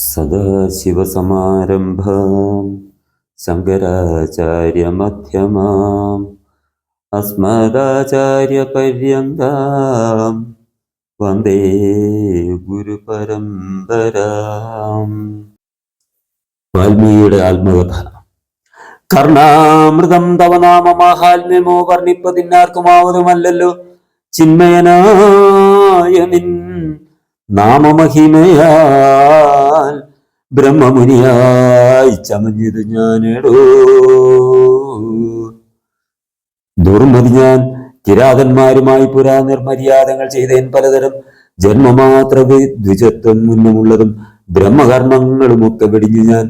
സദാശിവസമാരംഭാം ശങ്കരാചാര്യമധ്യമാം അസ്മദാചാര്യപര്യന്താം വന്ദേ ഗുരുപരമ്പരാം. വാൽമീകിയുടെ ആത്മകഥ കർണാമൃതം തവ മഹാത്മ്യമോ വർണിപ്പതിന്നാർക്കും വർണിപ്പതിനാർക്കുമാവതുമല്ലല്ലോ. ചിന്മയനായ നിൻ നാമമഹിമയാൽ ബ്രഹ്മമുനിയായി ചമഞ്ഞത് ഞാനെടോ. ദുർമതി ഞാൻ കിരാതന്മാരുമായി പുരാ നിർമര്യാദങ്ങൾ ചെയ്തേൻ പലതരം ജന്മമാത്ര ദ്വിജത്വം മുന്നമുള്ളതും ബ്രഹ്മകർമ്മങ്ങളുമൊക്കെ വെടിഞ്ഞു ഞാൻ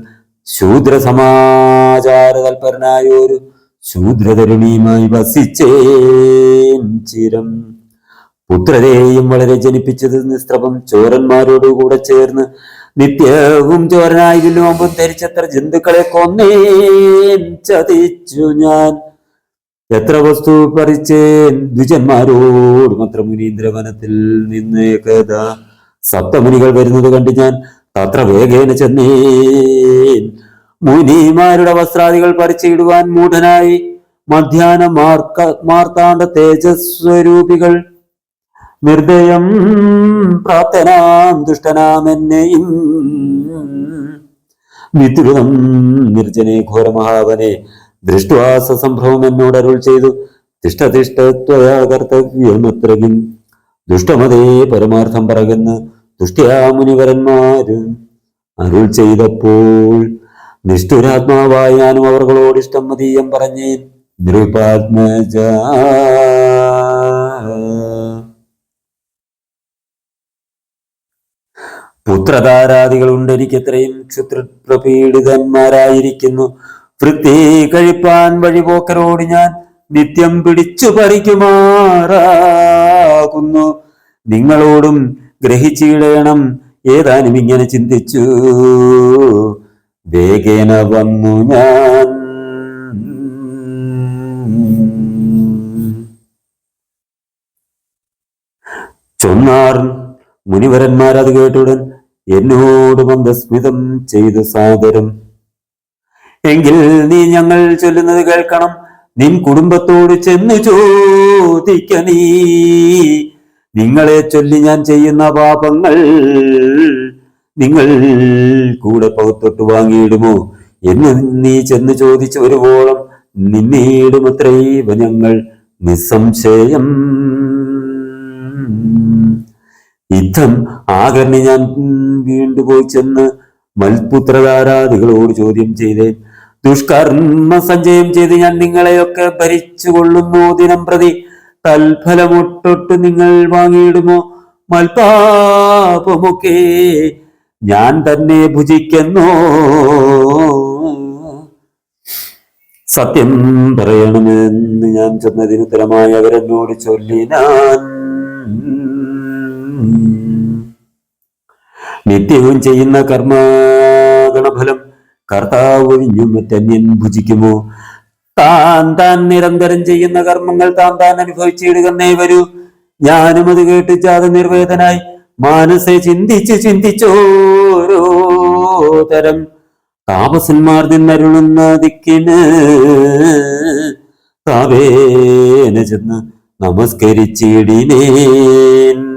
ശൂദ്ര സമാചാര തൽപരനായ ഒരു ശൂദ്രതരുണിയുമായി വസിച്ചേ ചിരം. പുത്രരെയും വളരെ ജനിപ്പിച്ചത് നിസ്ത്രപം ചോരന്മാരോട് കൂടെ ചേർന്ന് നിത്യവും ചോരനായി വില്ലുമ്പും ധരിച്ചത്ര ജന്തുക്കളെ കൊന്നേൻ ചതിച്ചു ഞാൻ. എത്ര വസ്തു പറിച്ചേൻ ദ്വിജന്മാരോട് മാത്രം മുനീന്ദ്രവനത്തിൽ നിന്ന് കഥ സപ്തമുനികൾ വരുന്നത് കണ്ട് ഞാൻ തത്ര വേഗേന ചെന്നേൻ. മുനിമാരുടെ വസ്ത്രാദികൾ പറിച്ചിടുവാൻ മൂഢനായി മധ്യാന മാർക്ക മാർത്താണ്ഡ തേജസ്വരൂപികൾ നിർദ്ദയം പ്രാപ്തനാം ദുഷ്ടനാമെന്നെ വിദ്രുതം നിർജനെ ഘോരമഹാവനെ ദൃഷ്ടുവാസ സംഭവം എന്നോട് അരുൾ ചെയ്തു. തിഷ്ടതിഷ്ടത്വയാ ദുഷ്ടമതേ പരമാർത്ഥം പറകുന്ന ദുഷ്ടയാ മുനിവരന്മാര് അരുൾ ചെയ്തപ്പോൾ നിഷ്ഠുരാത്മാവായ ഞാനും അവർകളോട് ഇഷ്ടം മതീയം പറഞ്ഞേൻ. നൃപാത്മജ പുത്രധാരാദികളുണ്ട് എനിക്കെത്രയും ക്ഷുത്രപീഡിതന്മാരായിരിക്കുന്നു വൃത്തി കഴിപ്പാൻ വഴിപോക്കരോട് ഞാൻ നിത്യം പിടിച്ചു പറിക്കുമാറാകുന്നു. നിങ്ങളോടും ഗ്രഹിച്ചിടയണം ഏതാനും ഇങ്ങനെ ചിന്തിച്ചു. വേഗേന വന്നു ഞാൻ. ചൊന്നാർ മുനിവരന്മാരത് കേട്ടുടൻ എന്നോട് മന്ദസ്മിതം ചെയ്തു സാദരം എങ്കിൽ നീ ഞങ്ങൾ ചൊല്ലുന്നത് കേൾക്കണം. നിൻ കുടുംബത്തോട് ചെന്നു ചോദിക്ക നീ. നിങ്ങളെ ചൊല്ലി ഞാൻ ചെയ്യുന്ന പാപങ്ങൾ നിങ്ങൾ കൂടെ പകുത്തൊട്ട് വാങ്ങിയിടുമോ? എന്ന് നീ ചെന്ന് ചോദിച്ചു വരുവോളം നിന്നീടുമത്രൈവ ഞങ്ങൾ നിസ്സംശയം യുദ്ധം ആകർണി ഞാൻ വീണ്ടും പോയി ചെന്ന് മൽപുത്രധാരാദികളോട് ചോദ്യം ചെയ്തേ ദുഷ്കർമ്മ സഞ്ചയം ചെയ്ത് ഞാൻ നിങ്ങളെയൊക്കെ ഭരിച്ചു കൊള്ളുന്നു ദിനം പ്രതി. തൽഫലമൊട്ടൊട്ട് നിങ്ങൾ വാങ്ങിയിടുമോ? മൽപാപമൊക്കെ ഞാൻ തന്നെ ഭുജിക്കുന്നോ. സത്യം പറയണമെന്ന് ഞാൻ ചെന്നതിന് ഉത്തരമായി അവരെന്നോട് ചൊല്ലിനാൻ നിത്യവും ചെയ്യുന്ന കർമ്മഗണഫലം കർത്താവ് ഒഴിഞ്ഞും ഭുജിക്കുമോ? താൻ താൻ നിരന്തരം ചെയ്യുന്ന കർമ്മങ്ങൾ താൻ താൻ അനുഭവിച്ചിടുകന്നേ വരൂ. ഞാനും അത് കേട്ട് ജാത നിർവേദനായി മാനസെ ചിന്തിച്ച് ചിന്തിച്ചോരോ തരം. താപസന്മാർ നിന്നരുളുന്ന ദിക്കിന് താവേന ചെന്ന് നമസ്കരിച്ചിടിനേൻ.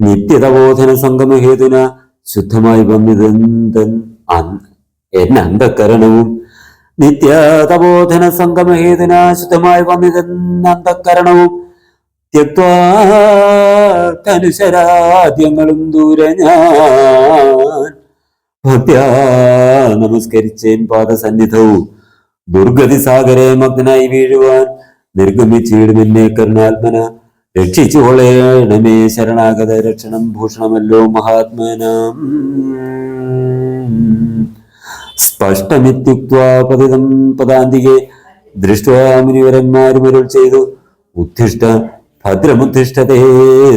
നിത്യതബോധന സംഗമഹേതുന ശുദ്ധമായി വന്നിതെന്തൻ എന്നന്തക്കരണവും നിത്യതബോധന സംഗമഹേതുന ശുദ്ധമായി വന്നിതെന്ന അന്ധക്കരണവും ത്യക്വാനുശരാദ്യങ്ങളും ദൂരെ ഞാൻ ഭക്ത്യാ നമസ്കരിച്ചേൻ പാദസന്നിധവും ദുർഗതി സാഗരെ മഗ്നായി വീഴുവാൻ നിർഗമിച്ചിടുമെന്നെ കരുണാത്മന രക്ഷിച്ചു കൊള്ളേണമേ ശരണാഗത രക്ഷണം ഭൂഷണമല്ലോ മഹാത്മനാം. സ്പഷ്ടമിത്യുക്വാ പതിതം പദാന്തികെ ദൃഷ്ട്വാ അരുൾ ചെയ്തു. ഉത്തിഷ്ഠ ഭദ്രമുത്തിഷ്ഠതേ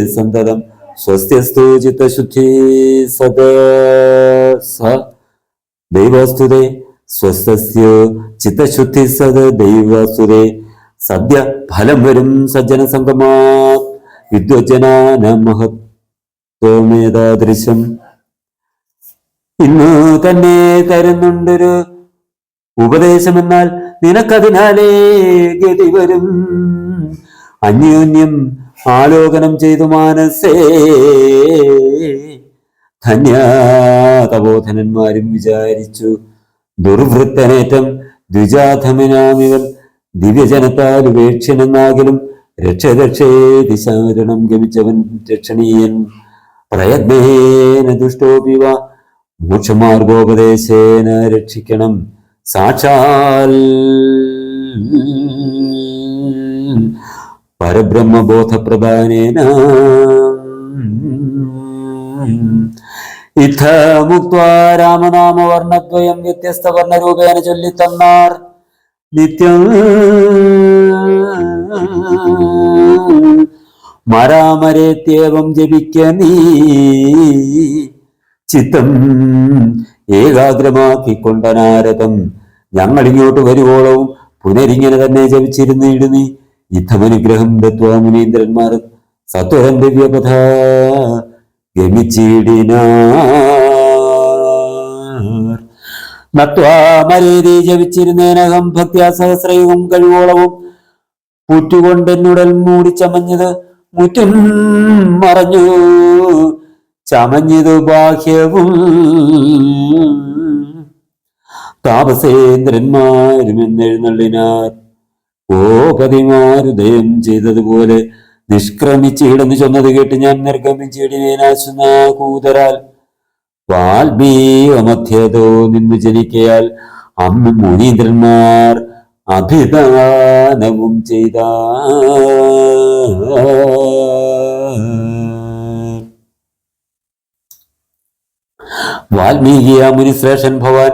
സന്തതം. സ്വസ്ത്യസ്തു ചിത്തശുദ്ധി സദ സ. ദൈവസ്തുതേ സ്വസ്തസ്യ ചിത്തശുദ്ധി സദ ദൈവസ്തുതേ. സദ്യ ഫലം വരും സജ്ജന സംഗമാ വിദ്വജനാന മഹത്വമേതാദൃശം ത്വമേതാദൃശം ഇന്ന് തന്നെ തരുന്നുണ്ടൊരു ഉപദേശമെന്നാൽ നിനക്കതിനാലേ ഗതി വരും. അന്യോന്യം ആലോകനം ചെയ്തു മാനസേ. ധന്യാതബോധനന്മാരും വിചാരിച്ചു. ദുർവൃത്തനേറ്റം ദ്വിജാധമനാമിവൻ ദിവ്യജനത്താൽ ഉപേക്ഷനെന്നാകിലും രക്ഷേ ശരണം ഗമിച്ചവൻ രക്ഷണീയൻ. പ്രയത്നേന ദുഷ്ടോപിവ മോക്ഷമാർഗോപദേശേന രക്ഷിക്കണം. സാക്ഷാൽ പരബ്രഹ്മബോധപ്രധാനേന. ഇഥ മുക്വാ രാമനാമവർണദ്വയം വ്യത്യസ്ത വർണരൂപേണ ചൊല്ലിത്തന്നാർ. നിത്യം മരാമരേത്യവം ജപിക്ക നീ. ചിത്തം ഏകാഗ്രമാക്കിക്കൊണ്ട നാരദം ഞങ്ങൾ ഇങ്ങോട്ട് വരുവോളവും പുനരിങ്ങനെ തന്നെ ജപിച്ചിരുന്ന് ഇടുന്നി യുദ്ധമനുഗ്രഹം ദത്വ മുനീന്ദ്രന്മാർ. സത്വരം ദിവ്യപഥ ഗമിച്ചിടിനാർ നത്വാമരേതി ജപിച്ചിരുന്നേനകം ഭക്ത്യാ സഹസ്രയുഗം കഴിവോളവും മൂടി ചമഞ്ഞത് മുറ്റും മറഞ്ഞു. ചമഞ്ഞതു ബാഹ്യവും താപസേന്ദ്രന്മാരും എന്നെഴുന്നള്ളിനാർ ഗോപതിമാരുദയം ചെയ്തതുപോലെ നിഷ്ക്രമിച്ചിടന്ന് ചൊന്നത് കേട്ട് ഞാൻ നിർഗമിച്ചിടിനേനാശുന്ന കൂതരാൽ നിന്നു ജനിക്കയാൽ അമ്മ മുനീന്ദ്രന്മാർ അഭിദാനവും ചെയ്ത. വാൽമീകിയ മുനിശ്രേഷൻ ഭവാൻ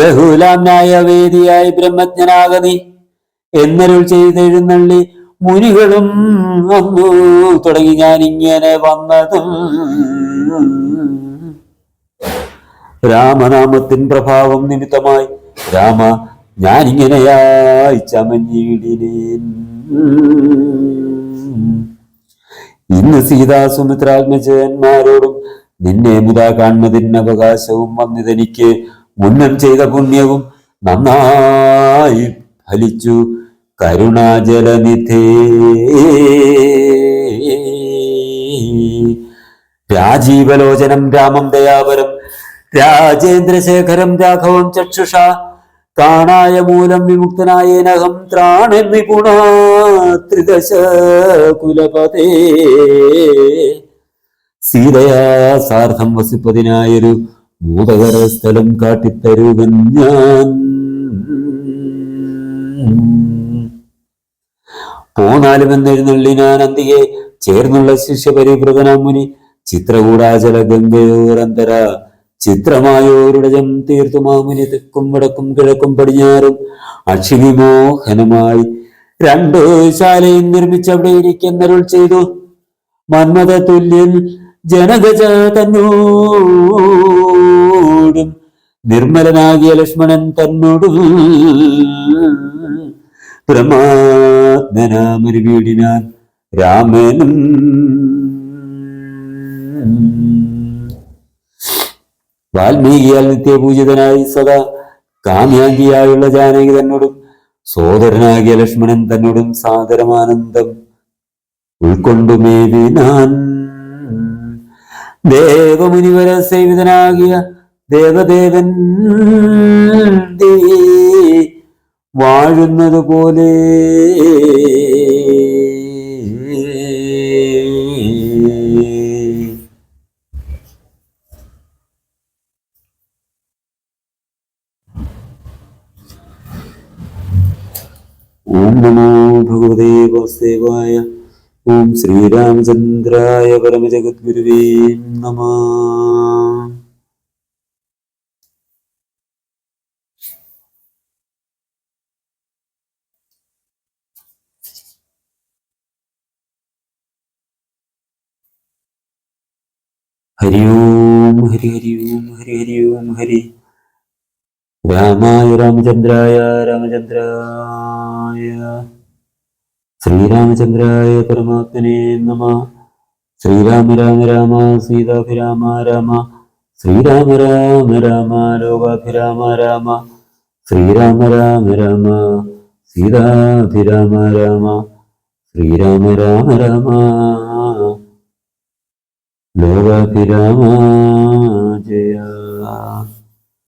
ബഹുലാം വേദിയായി ബ്രഹ്മജ്ഞനാകനി എന്നരുൾ ചെയ്തെഴുന്നള്ളി മുനികളും വന്നു തുടങ്ങി ഞാൻ ഇങ്ങനെ വന്നതും. രാമനാമത്തിൻ പ്രഭാവം നിമിത്തമായി രാമ ഞാനിങ്ങനെയായി ചമഞ്ഞിടിനേൻ. ഇന്ന് സീതാ സുമിത്രാത്മജന്മാരോടും നിന്നെ മുതാ കാണുന്നതിന് അവകാശവും വന്നിതെനിക്ക് മുന്നം ചെയ്ത പുണ്യവും നന്നായി ഫലിച്ചു. കരുണാജലനിധേ. രാജീവലോചനം രാമം ദയാപരം രാജേന്ദ്രശേഖരം രാഘവം ചക്ഷുഷ കാണായ മൂലം വിമുക്തനായേനഹം ത്രാണൻ നിപുണ ത്രിദശ കുലപതേ സീതയാ സാർത്ഥം വസിപ്പതിനായൊരു മൂതകര സ്ഥലം കാട്ടിത്തരുവൻ ഞാൻ. പോന്നാലുമെന്നെഴുന്നള്ളി ഞാൻ അന്തികെ ചേർന്നുള്ള ശിഷ്യ മുനി ചിത്രകൂടാചല ഗംഗയോരന്തര ചിത്രമായോരുടജം തീർത്തു മാമുനി തെക്കും വടക്കും കിഴക്കും പടിഞ്ഞാറും അക്ഷിവിമോഹനമായി രണ്ട് ശാലയും നിർമ്മിച്ചവിടെ ഇരിക്കുന്നരുൾ ചെയ്തു. മന്മത തുല്യൻ ജനഗജ തന്നോടും നിർമ്മലനാകിയ ലക്ഷ്മണൻ തന്നോടും പ്രമാത്മനാമൊരു വീടിനാൻ രാമനും വാൽമീകിയാൽ നിത്യപൂജിതനായി സദാ കാമ്യാംഗിയായുള്ള ജാനകി തന്നോടും സോദരനാകിയ ലക്ഷ്മണൻ തന്നോടും സാദരമാനന്ദം ഉൾക്കൊണ്ടുമേവിനാൻ. ദേവമുനിവര സേവിതനാകിയ ദേവദേവൻ വാഴുന്നത് പോലെ ഓം നമോ ഭഗവതേ വാസുദേവായ ഓം ശ്രീരാമചന്ദ്രായ പരമജഗദ്ഗുരുവേ നമ ഹരി ഓം ഹരി ഹരി ഓം ഹരി ഹരി ഓം ഹരി രാമായ രാമചന്ദ്രായ രാമചന്ദ്രായ. ശ്രീരാമചന്ദ്രായ പരമാത്മനെ നമ. ശ്രീരാമ രാമ രാമ സീതാഭിരാമ രാമ. ശ്രീരാമ രാമ രാമ ലോകാഭിരാമ രാമ. ശ്രീരാമ രാമ രാമ സീതാഭിരാമ രാമ. ശ്രീരാമ രാമ രാമ ലോകാഭിരാമ.